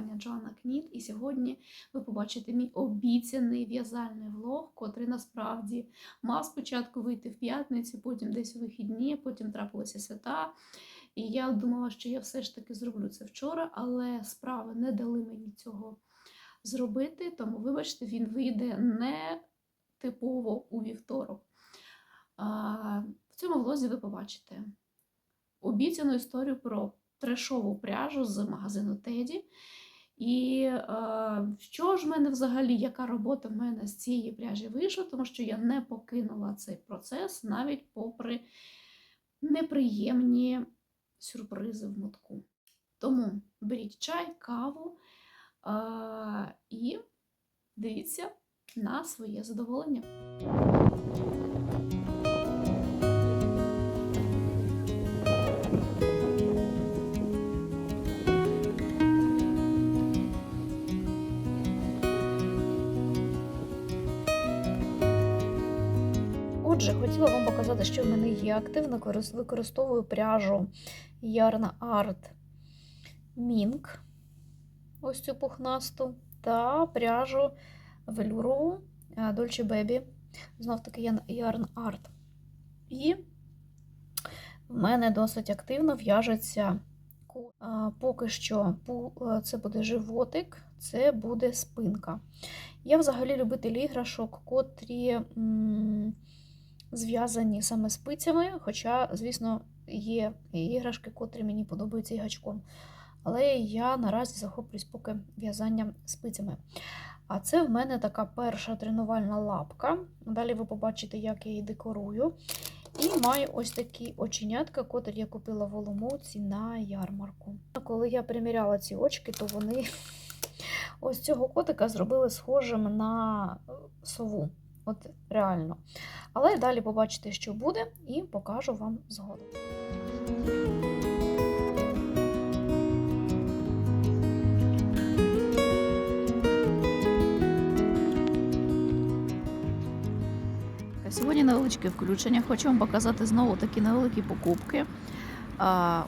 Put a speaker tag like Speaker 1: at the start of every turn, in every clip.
Speaker 1: в'язання Джоанна Кніт. І сьогодні ви побачите мій обіцяний в'язальний влог, котрий насправді мав спочатку вийти в п'ятницю, потім десь у вихідні, потім трапилися свята. І я думала, що я все ж таки зроблю це вчора, але справи не дали мені цього зробити. Тому, вибачте, він вийде не типово у вівторок. В цьому влозі ви побачите обіцяну історію про трешову пряжу з магазину Теді. І е, що ж в мене взагалі, яка робота в мене з цієї пряжі вийшла, тому що я не покинула цей процес навіть попри неприємні сюрпризи в мотку. Тому беріть чай, каву е, і дивіться на своє задоволення. Хотіла вам показати, що в мене є. Активно використовую пряжу Yarn Art Mink, ось цю пухнасту, та пряжу велюрову е, Dolce Baby, знов таки Yarn- Art. І в мене досить активно в'яжеться поки що е, це буде животик, це буде спинка. Я взагалі любитель іграшок, котрі. Зв'язані саме спицями, хоча, звісно, є іграшки, котрі мені подобаються і гачком. Але я наразі захоплююсь поки в'язанням спицями. А це в мене така перша тренувальна лапка. Далі ви побачите, як я її декорую. І маю ось такі оченятка, котрі я купила в Оломouці на ярмарку. Коли я приміряла ці очки, то вони ось цього котика зробили схожим на сову. От реально. Але далі побачите, що буде, і покажу вам згодом. Сьогодні невеличке включення. Хочу вам показати знову такі невеликі покупки.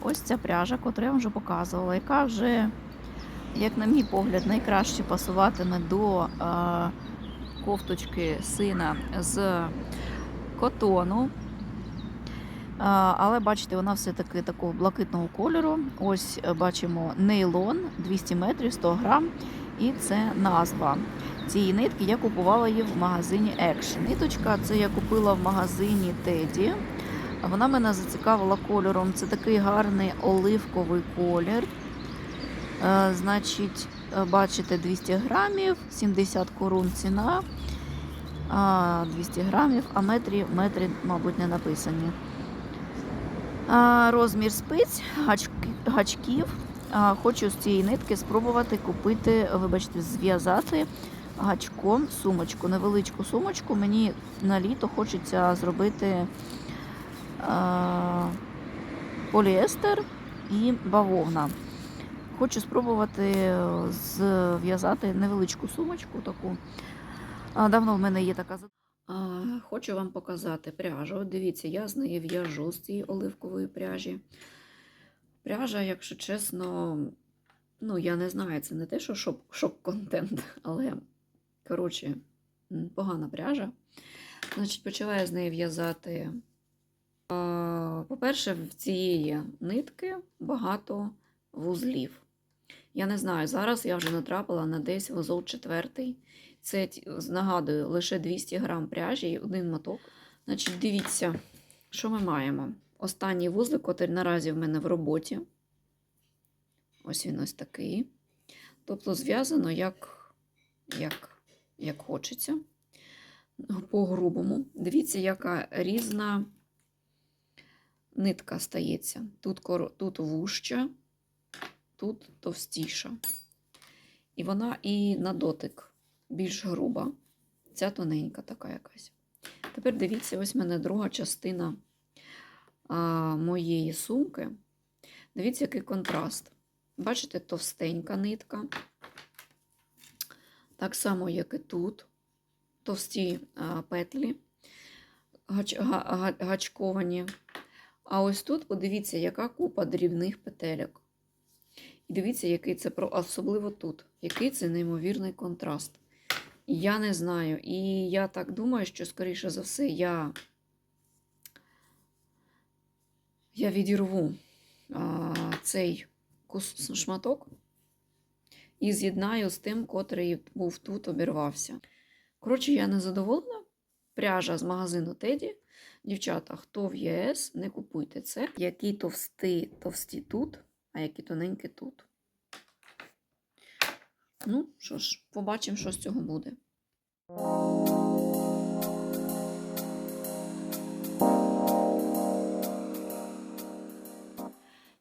Speaker 1: Ось ця пряжа, яку я вам вже показувала, яка вже, як на мій погляд, найкраще пасуватиме до кофточки сина з котону. Але бачите, вона все-таки такого блакитного кольору. Ось е, бачимо нейлон 200 метрів 100 грам. І це назва цієї нитки. Я купувала її в магазині Action. Ниточка це я купила в магазині Teddy. Вона мене зацікавила кольором. Це такий гарний оливковий колір. Е, Значить, е, бачите, 200 грамів, 70 корун ціна. А, 200 грамів, а метрі, метрі, мабуть, не написані. А, розмір спиць, гачки, гачків. А, хочу з цієї нитки спробувати купити, вибачте, зв'язати гачком сумочку, невеличку сумочку. Мені на літо хочеться зробити а, поліестер і бавовна. Хочу спробувати зв'язати невеличку сумочку таку. Давно в мене є така Хочу вам показати пряжу. Дивіться, я з неї в'яжу з цієї оливкової пряжі. Пряжа, якщо чесно, ну, я не знаю, це не те, що шок- шок-контент, але, коротше, погана пряжа. Значить, почала з неї в'язати. По-перше, в цієї нитки багато вузлів. Я не знаю, зараз я вже натрапила на десь вузол четвертий. Це нагадую, лише 200 грам пряжі і один моток. Значить, дивіться, що ми маємо. Останній вузлик, який наразі в мене в роботі. Ось він ось такий. Тобто зв'язано як, як, як хочеться. По-грубому. Дивіться, яка різна нитка стається. Тут, коро- тут вужча, тут товстіша. І вона і на дотик більш груба. Ця тоненька така якась. Тепер дивіться, ось в мене друга частина а, моєї сумки. Дивіться, який контраст. Бачите, товстенька нитка. Так само, як і тут. Товсті а, петлі гач, га, га, гачковані. А ось тут, подивіться, яка купа дрібних петельок. І дивіться, який це особливо тут, який це неймовірний контраст. Я не знаю. І я так думаю, що, скоріше за все, я, я відірву а, цей кус шматок і з'єднаю з тим, котрий був тут, обірвався. Коротше, я не задоволена. Пряжа з магазину Теді. Дівчата, хто в ЄС, не купуйте це. Які товсті, товсті тут, а які тоненькі тут. Ну, що ж, побачимо, що з цього буде.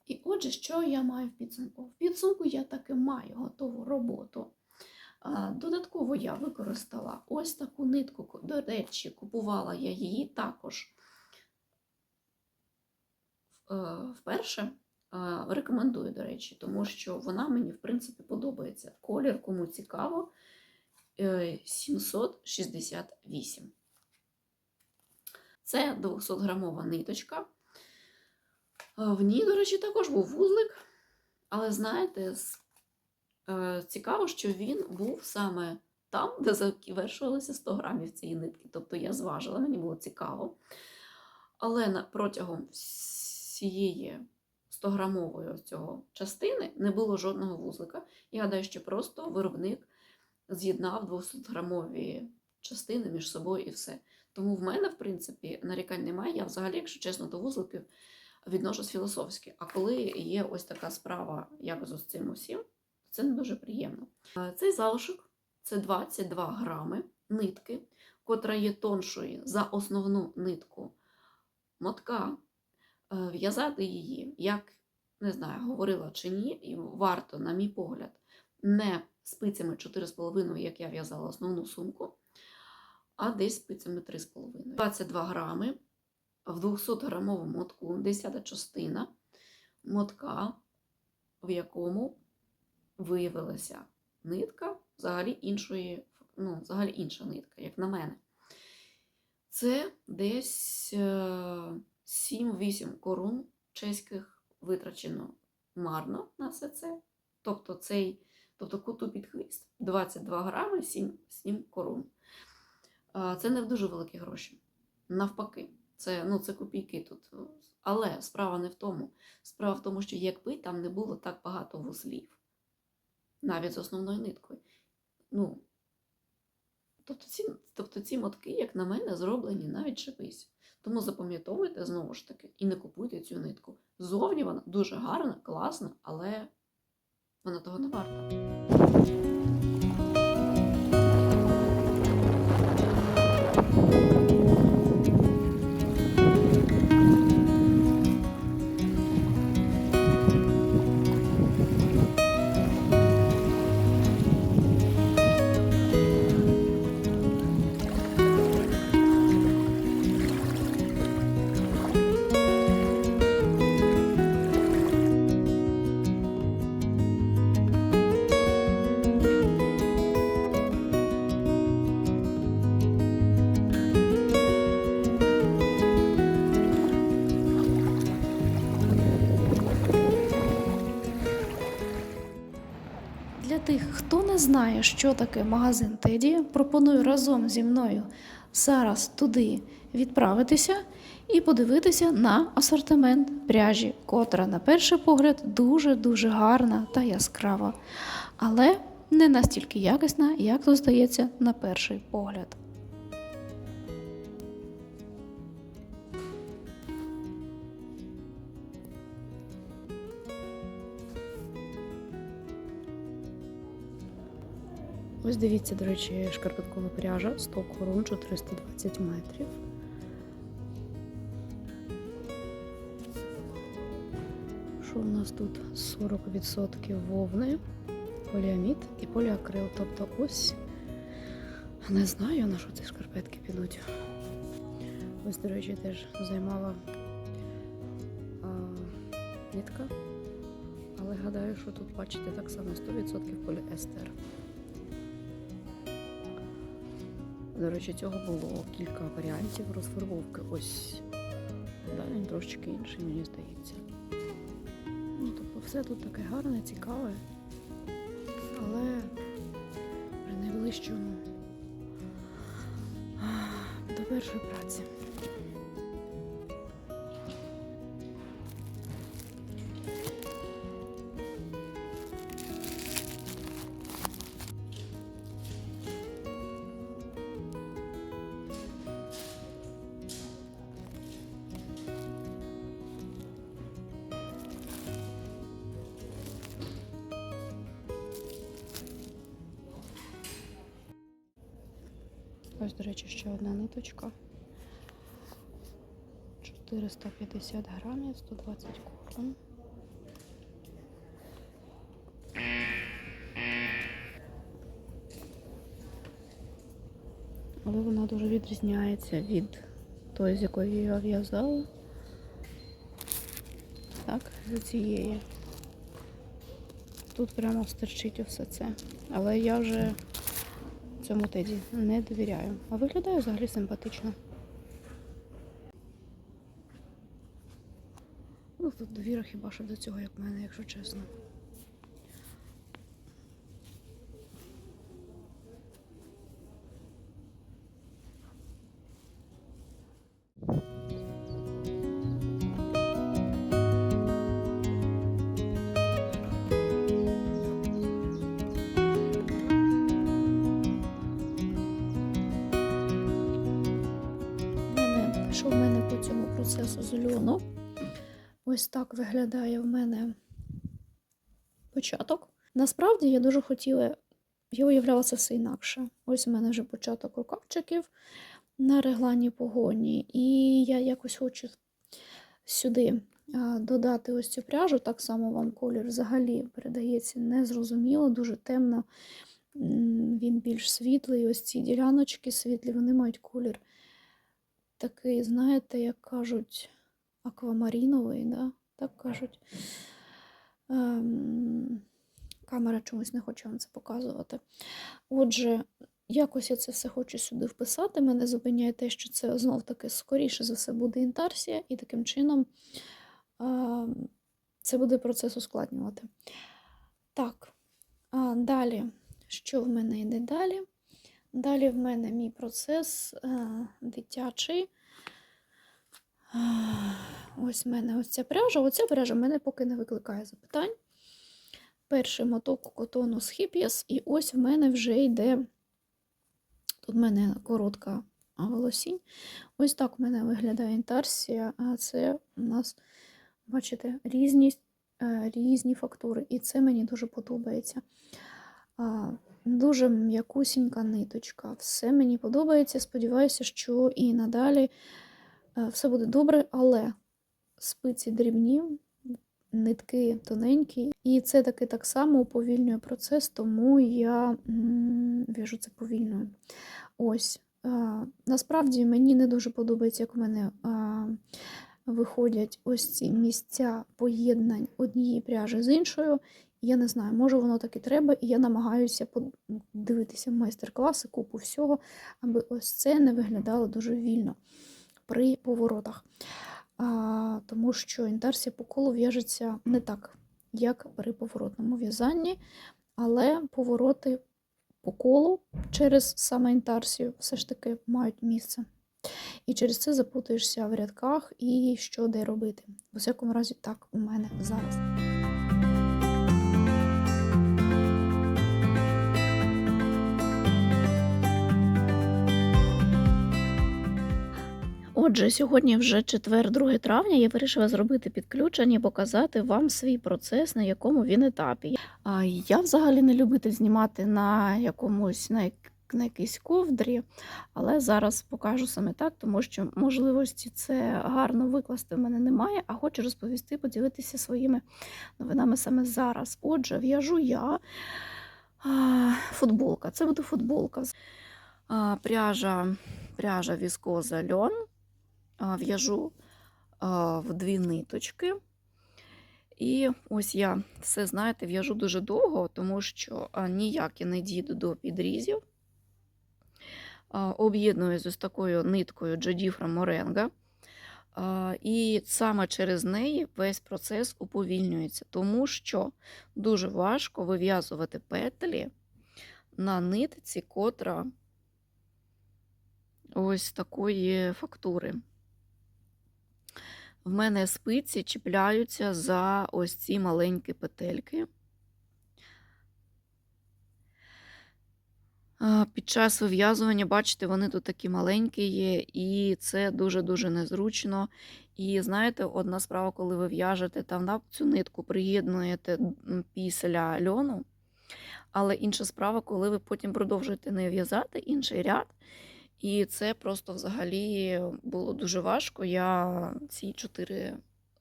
Speaker 1: І отже, що я маю в підсумку? В підсумку я таки маю готову роботу. Додатково я використала ось таку нитку. До речі, купувала я її також е, вперше. Е, Рекомендую, до речі, тому що вона мені, в принципі, подобається. Колір, кому цікаво, е, 768. Це 200-грамова ниточка. Е, В ній, до речі, також був вузлик. Але знаєте, е, цікаво, що він був саме там, де завершувалося 100 грамів цієї нитки. Тобто я зважила, мені було цікаво. Але протягом всієї 100-грамової цього частини не було жодного вузлика. Я гадаю, що просто виробник з'єднав 200-грамові частини між собою і все. Тому в мене, в принципі, нарікань немає. Я взагалі, якщо чесно, до вузликів відношусь філософськи. А коли є ось така справа, як з цим усім, це не дуже приємно. Е, Цей залишок це 22 грами нитки, котра є тоншою за основну нитку мотка. Е, В'язати її, як не знаю, говорила чи ні, і варто, на мій погляд, не спицями 4,5, як я в'язала основну сумку, а десь спицями 3,5. 22 грами в 200-грамовому мотку, 10 частина мотка, в якому виявилася нитка взагалі іншої, ну, взагалі інша нитка, як на мене. Це десь е, 7-8 корун чеських витрачено марно на все це. Тобто цей, тобто куту під хвіст 22 грами 7, 7 корун. Це не дуже великі гроші. Навпаки, це, ну, це копійки тут. Але справа не в тому. Справа в тому, що якби там не було так багато вузлів, навіть з основною ниткою. Ну, тобто ці, тобто ці мотки, як на мене, зроблені навіть шипись. Тому запам'ятовуйте знову ж таки і не купуйте цю нитку. Зовні вона дуже гарна, класна, але вона того не варта.
Speaker 2: Знає, що таке магазин Теді, пропоную разом зі мною зараз туди відправитися і подивитися на асортимент пряжі, котра, на перший погляд, дуже-дуже гарна та яскрава, але не настільки якісна, як то здається на перший погляд.
Speaker 3: Ось дивіться, до речі, шкарпеткова пряжа 100 корон 420 метрів. Що в нас тут 40% вовни, поліамід і поліакрил. Тобто ось не знаю, на що ці шкарпетки підуть. Ось, до речі, теж займала а, нитка. Але гадаю, що тут бачите так само 100% поліестер. До речі, цього було кілька варіантів розфарбовки. Ось да, трошечки інший, мені здається. Ну, тобто все тут таке гарне, цікаве, але при найближчому до першої праці. Ось, до речі, ще одна ниточка. 450 грамів, 120 корон. Але вона дуже відрізняється від тої, з якої я в'язала. Так, від цієї. Тут прямо стерчить все це. Але я вже цьому теді не довіряю. А виглядає взагалі симпатично. Ну, тут довіра хіба що до цього, як в мене, якщо чесно.
Speaker 2: Ось так виглядає в мене початок. Насправді я дуже хотіла, я уявляла це все інакше. Ось у мене вже початок рукавчиків на реглані погоні. І я якось хочу сюди додати ось цю пряжу. Так само вам колір взагалі передається незрозуміло, дуже темно. Він більш світлий. Ось ці діляночки світлі, вони мають колір такий, знаєте, як кажуть, аквамаріновий, да? так кажуть. Ем, камера чомусь не хоче вам це показувати. Отже, якось я це все хочу сюди вписати. Мене зупиняє те, що це знов таки скоріше за все буде інтарсія, і таким чином ем, це буде процес ускладнювати. Так, а, далі, що в мене йде далі? Далі в мене мій процес е, дитячий. Ось в мене ось ця пряжа. Оця пряжа мене поки не викликає запитань. Перший моток котону з Hippies, і ось в мене вже йде. Тут в мене коротка волосінь. Ось так в мене виглядає інтарсія. А це у нас, бачите, різні, е, різні фактури. І це мені дуже подобається. Дуже м'якусінька ниточка. Все мені подобається. Сподіваюся, що і надалі все буде добре, але спиці дрібні, нитки тоненькі. І це таки так само уповільнює процес, тому я в'яжу це повільно. Ось. е, Насправді мені не дуже подобається, як у мене виходять ось ці місця поєднань однієї пряжі з іншою. Я не знаю, може воно так і треба, і я намагаюся подивитися майстер-класи, купу всього, аби ось це не виглядало дуже вільно при поворотах. А, тому що інтарсія по колу в'яжеться не так, як при поворотному в'язанні, але повороти по колу через саме інтарсію все ж таки мають місце. І через це запутаєшся в рядках і що де робити. В усякому разі, так у мене зараз.
Speaker 1: Отже, сьогодні вже четвер, 2 травня. Я вирішила зробити підключення і показати вам свій процес, на якому він етапі. Я взагалі не любитель знімати на якомусь на, на якійсь ковдрі, але зараз покажу саме так, тому що можливості це гарно викласти в мене немає, а хочу розповісти, поділитися своїми новинами саме зараз. Отже, в'яжу я футболка. Це буде футболка. Пряжа, пряжа віскоза льон. В'яжу в дві ниточки. І ось я все, знаєте, в'яжу дуже довго, тому що ніяк я не дійду до підрізів. Об'єднуюсь з ось такою ниткою Джадіфра Моренга. І саме через неї весь процес уповільнюється, тому що дуже важко вив'язувати петлі на нитці, котра ось такої фактури. В мене спиці чіпляються за ось ці маленькі петельки. Під час вив'язування, бачите, вони тут такі маленькі є, і це дуже-дуже незручно. І знаєте, одна справа, коли ви в'яжете там да, цю нитку, приєднуєте після льону, але інша справа, коли ви потім продовжуєте не в'язати інший ряд. І це просто взагалі було дуже важко. Я ці чотири,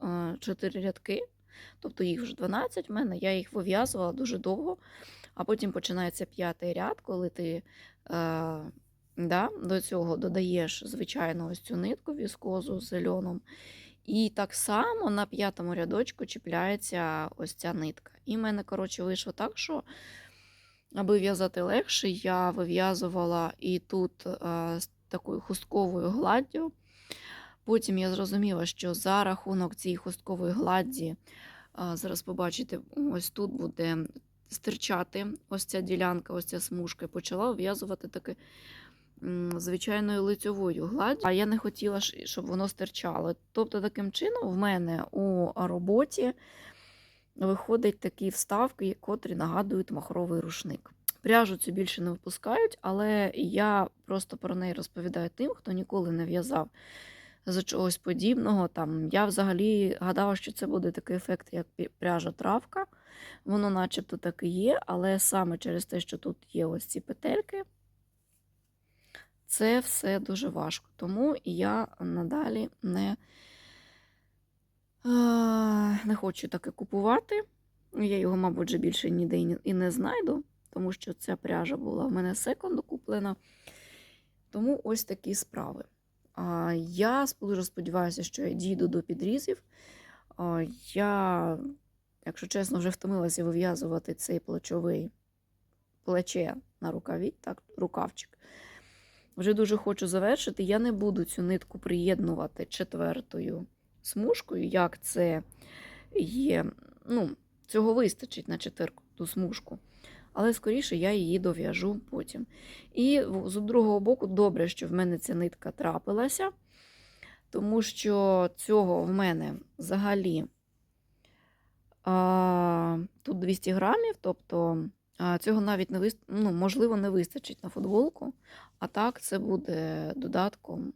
Speaker 1: е, чотири рядки, тобто їх вже 12 в мене, я їх вив'язувала дуже довго, а потім починається п'ятий ряд, коли ти е, да, до цього додаєш, звичайно, ось цю нитку віскозу з льоном. І так само на п'ятому рядочку чіпляється ось ця нитка. І в мене, коротше, вийшло так, що аби в'язати легше, я вив'язувала і тут е, з такою хустковою гладдю. Потім я зрозуміла, що за рахунок цієї хусткової гладді, е, зараз побачите, ось тут буде стирчати ось ця ділянка, ось ця смужка, почала в'язувати таки звичайною лицьовою гладдю, а я не хотіла, щоб воно стирчало. Тобто, таким чином, в мене у роботі виходять такі вставки, котрі нагадують махровий рушник. Пряжу цю більше не випускають, але я просто про неї розповідаю тим, хто ніколи не в'язав з чогось подібного. Там я взагалі гадала, що це буде такий ефект, як пряжа травка. Воно начебто так і є, але саме через те, що тут є ось ці петельки, це все дуже важко. Тому я надалі не, не хочу таке купувати. Я його, мабуть, вже більше ніде і не- знайду, тому що ця пряжа була в мене секунду куплена. Тому ось такі справи. Я дуже сподіваюся, що я дійду до підрізів. Я, якщо чесно, вже втомилася вив'язувати цей плечовий плече на рукаві, так, рукавчик. Вже дуже хочу завершити. Я не буду цю нитку приєднувати четвертою смужкою, як це є. Ну, цього вистачить на четверту смужку. Але скоріше я її дов'яжу потім. І з другого боку, добре, що в мене ця нитка трапилася, тому що цього в мене взагалі а, тут 200 грамів, тобто а, цього навіть не вист... ну, можливо, не вистачить на футболку. А так це буде додатком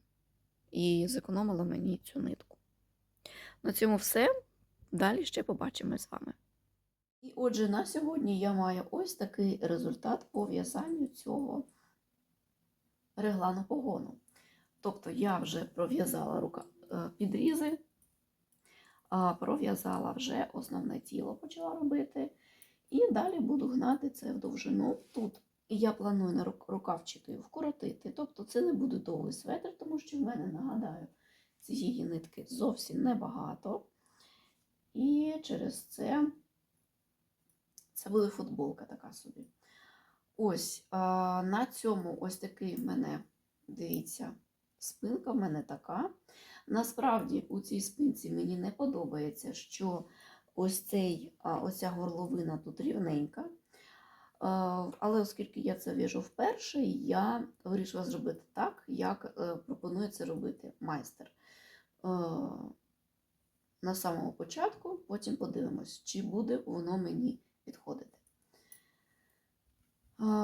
Speaker 1: і зекономило мені цю нитку. На цьому все. Далі ще побачимо з вами. І отже, на сьогодні я маю ось такий результат по в'язанню цього реглану погону. Тобто я вже пров'язала рука... е, підрізи, пров'язала вже основне тіло, почала робити. І далі буду гнати це в довжину. Тут я планую на рук- рукавчики вкоротити. Тобто це не буде довгий светр, тому що в мене, нагадаю, цієї нитки зовсім небагато. І через це це буде футболка така собі. Ось на цьому ось такий в мене, дивіться, спинка в мене така. Насправді у цій спинці мені не подобається, що ось цей, ось ця горловина тут рівненька. А, Але оскільки я це в'яжу вперше, я вирішила зробити так, як е, пропонує це робити майстер. Е, На самому початку, потім подивимось, чи буде воно мені підходити.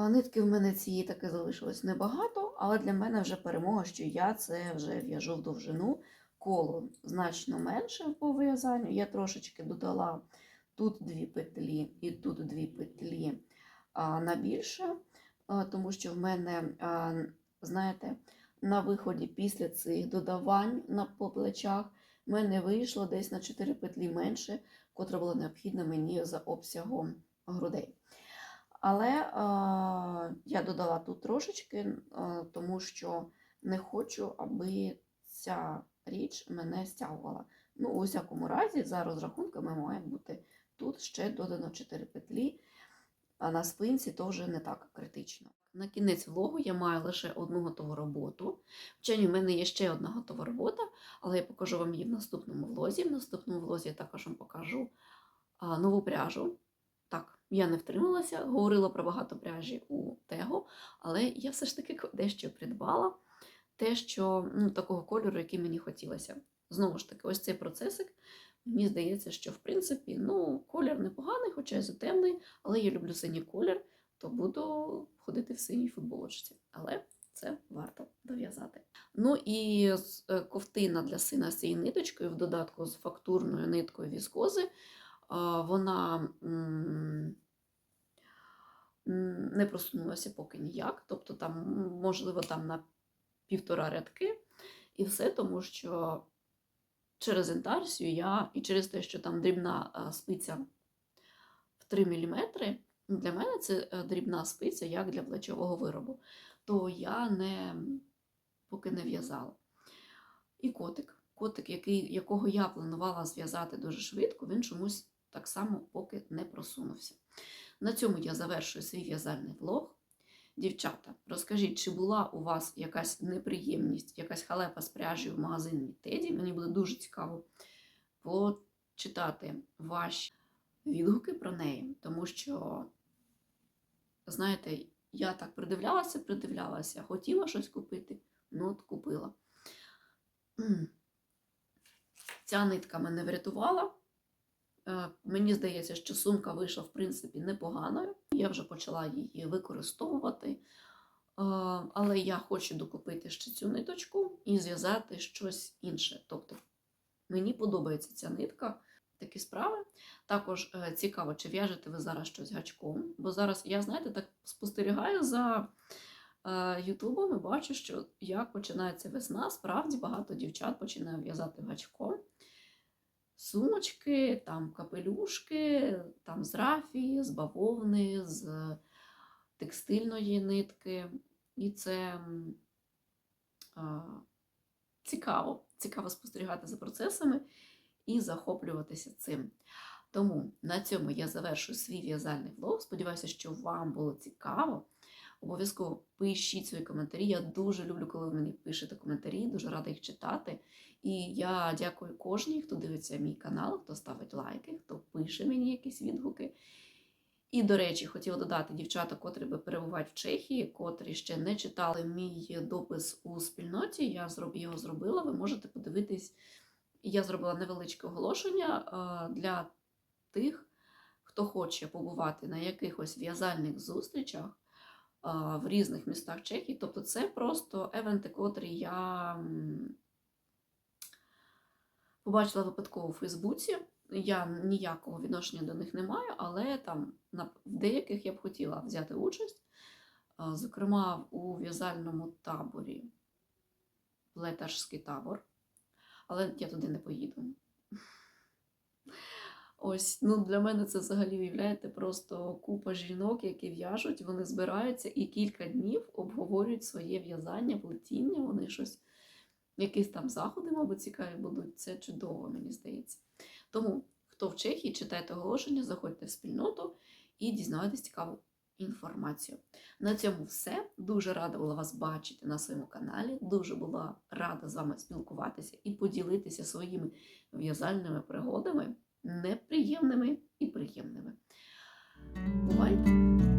Speaker 1: Нитки в мене цієї таки залишилось небагато, але для мене вже перемога, що я це вже в'яжу в довжину. Коло значно менше по вив'язанню. Я трошечки додала тут дві петлі і тут дві петлі на більше, тому що в мене, знаєте, на виході після цих додавань на по плечах в мене вийшло десь на 4 петлі менше, котра була необхідна мені за обсягом грудей. Але е, я додала тут трошечки, е, тому що не хочу, аби ця річ мене стягувала. Ну, у всякому разі, за розрахунками має бути тут ще додано 4 петлі. А на спинці то вже не так критично. На кінець влогу я маю лише одну готову роботу. Вчені, в мене є ще одна готова робота, але я покажу вам її в наступному влозі. В наступному влозі я також вам покажу а, нову пряжу. Так, я не втрималася, говорила про багато пряжі у Тего, але я все ж таки дещо придбала те, що ну, такого кольору, який мені хотілося. Знову ж таки, ось цей процесик. Мені здається, що в принципі ну, колір непоганий, хоча й затемний, але я люблю синій колір, то буду ходити в синій футболочці. Але це варто дов'язати. Ну і е, ковтина для сина з цією ниточкою, в додатку з фактурною ниткою віскози, вона не просунулася поки ніяк. Тобто, там, можливо, там на півтора рядки, і все тому, що через інтарсію я і через те, що там дрібна спиця в 3 мм, для мене це е, дрібна спиця, як для плечового виробу, то я не поки не в'язала. І котик. Котик, який, якого я планувала зв'язати дуже швидко, він чомусь так само поки не просунувся. На цьому я завершую свій в'язальний влог. Дівчата, розкажіть, чи була у вас якась неприємність, якась халепа з пряжею в магазині Теді? Мені буде дуже цікаво почитати ваші відгуки про неї, тому що, знаєте, я так придивлялася, придивлялася, хотіла щось купити, ну от купила. Ця нитка мене врятувала. Е, Мені здається, що сумка вийшла, в принципі, непоганою. Я вже почала її використовувати. Е, Але я хочу докупити ще цю ниточку і зв'язати щось інше. Тобто мені подобається ця нитка, такі справи. Також е, цікаво, чи в'яжете ви зараз щось гачком. Бо зараз я, знаєте, так спостерігаю за е, Ютубом і бачу, що як починається весна, справді багато дівчат починає в'язати гачком. Сумочки, там капелюшки, там з рафії, з бавовни, з текстильної нитки. І це а, цікаво. Цікаво спостерігати за процесами і захоплюватися цим. Тому на цьому я завершую свій в'язальний влог. Сподіваюся, що вам було цікаво. Обов'язково пишіть свої коментарі. Я дуже люблю, коли ви мені пишете коментарі, дуже рада їх читати. І я дякую кожній, хто дивиться мій канал, хто ставить лайки, хто пише мені якісь відгуки. І, до речі, хотіла додати дівчата, котрі би перебувають в Чехії, котрі ще не читали мій допис у спільноті. Я його зробила. Ви можете подивитись. Я зробила невеличке оголошення для тих, хто хоче побувати на якихось в'язальних зустрічах в різних містах Чехії. Тобто це просто евенти, котрі я побачила випадково у Фейсбуці. Я ніякого відношення до них не маю, але там в деяких я б хотіла взяти участь. Зокрема, у в'язальному таборі, Леташський табор. Але я туди не поїду. Ось, ну для мене це взагалі уявляєте, просто купа жінок, які в'яжуть, вони збираються і кілька днів обговорюють своє в'язання, плетіння, вони щось, якісь там заходи, мабуть, цікаві будуть. Це чудово, мені здається. Тому, хто в Чехії, читайте оголошення, заходьте в спільноту і дізнавайтесь цікаву інформацію. На цьому все. Дуже рада була вас бачити на своєму каналі. Дуже була рада з вами спілкуватися і поділитися своїми в'язальними пригодами неприємними і приємними. Бувайте!